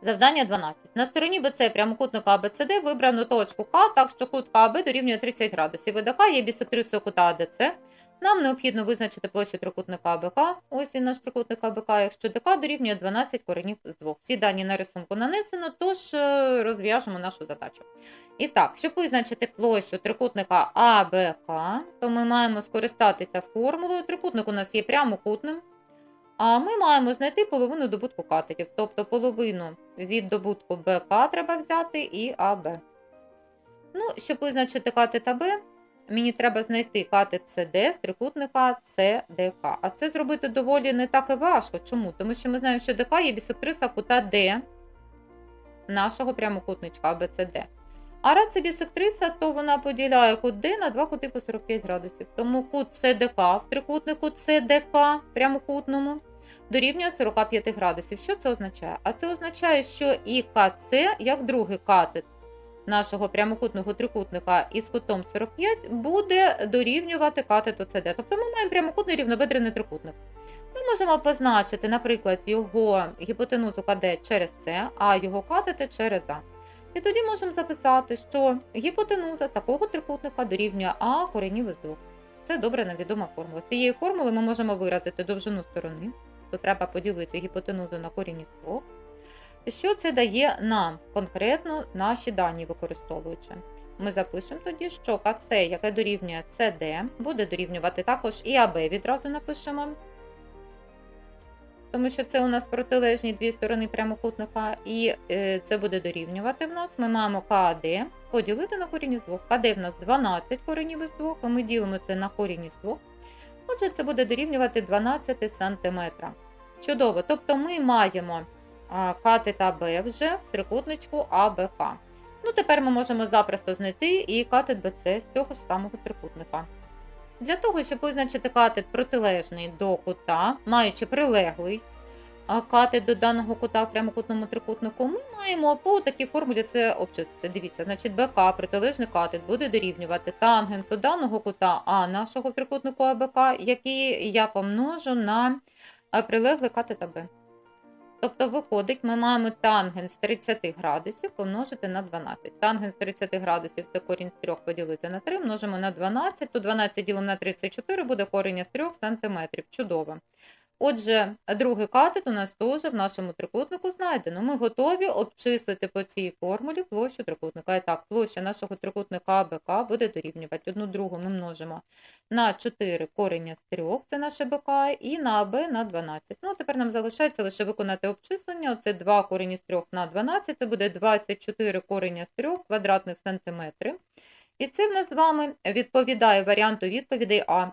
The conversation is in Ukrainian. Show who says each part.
Speaker 1: Завдання 12. На стороні BC прямокутника ABCD вибрано точку К, так що кут КАБ дорівнює 30 градусів. ВДК є бісектрисою кута АДЦ. Нам необхідно визначити площу трикутника АБК. Ось він наш трикутник АБК, якщо ДК дорівнює 12 коренів з 2. Всі дані на рисунку нанесено, тож е, розв'яжемо нашу задачу. І так, щоб визначити площу трикутника АБК, то ми маємо скористатися формулою. Трикутник у нас є прямокутним. А ми маємо знайти половину добутку катетів, тобто половину від добутку БК треба взяти і АБ. Ну, щоб визначити катет АБ, мені треба знайти катет СД з трикутника СДК. А це зробити доволі не так і важко. Чому? Тому що ми знаємо, що ДК є бісектриса кута Д нашого прямокутничка АБЦД. А раз це бісектриса, то вона поділяє кут Д на два кути по 45 градусів. Тому кут СДК в трикутнику СДК прямокутному дорівнює 45 градусів. Що це означає? А це означає, що і КЦ, як другий катет нашого прямокутного трикутника із кутом 45, буде дорівнювати катету СД. Тобто ми маємо прямокутний рівноведрений трикутник. Ми можемо позначити, наприклад, його гіпотенузу КД через С, а його катети через А. І тоді можемо записати, що гіпотенуза такого трикутника дорівнює А коренів із 2. Це добре невідома формула. З цієї формули ми можемо виразити довжину сторони, то треба поділити гіпотенузу на корінь із 2. Що це дає нам конкретно наші дані використовуючи? Ми запишемо тоді, що КЦ, яке дорівнює CD, буде дорівнювати також і АБ відразу напишемо. Тому що це у нас протилежні дві сторони прямокутника, і е, це буде дорівнювати в нас. Ми маємо КАД поділити на корінь із 2. КД в нас 12 коренів із 2, і ми ділимо це на корінь із 2. Отже, це буде дорівнювати 12 см. Чудово. Тобто ми маємо а, катет АБ вже в трикутничку АБК. Ну, тепер ми можемо запросто знайти і катет БЦ з цього ж самого трикутника. Для того, щоб визначити катет протилежний до кута, маючи прилеглий а, катет до даного кута в прямокутному трикутнику, ми маємо по такій формулі це обчистити. Дивіться, значить БК протилежний катет буде дорівнювати тангенсу даного кута А нашого трикутнику АБК, який я помножу на прилеглий катет АБ. Тобто, виходить, ми маємо тангенс 30 градусів помножити на 12. Тангенс 30 градусів це корінь з 3 поділити на 3, множимо на 12, то 12 ділимо на 34 буде корінь з 3 см. Чудово. Отже, другий катет у нас теж в нашому трикутнику знайдено. Ми готові обчислити по цій формулі площу трикутника. І так, площа нашого трикутника АБК буде дорівнювати. Одну другу ми множимо на 4 корення з 3, це наше БК, і на АБ на 12. Ну, тепер нам залишається лише виконати обчислення. Оце 2 корені з 3 на 12, це буде 24 корення з 3 квадратних сантиметрів. І це в нас з вами відповідає варіанту відповідей А.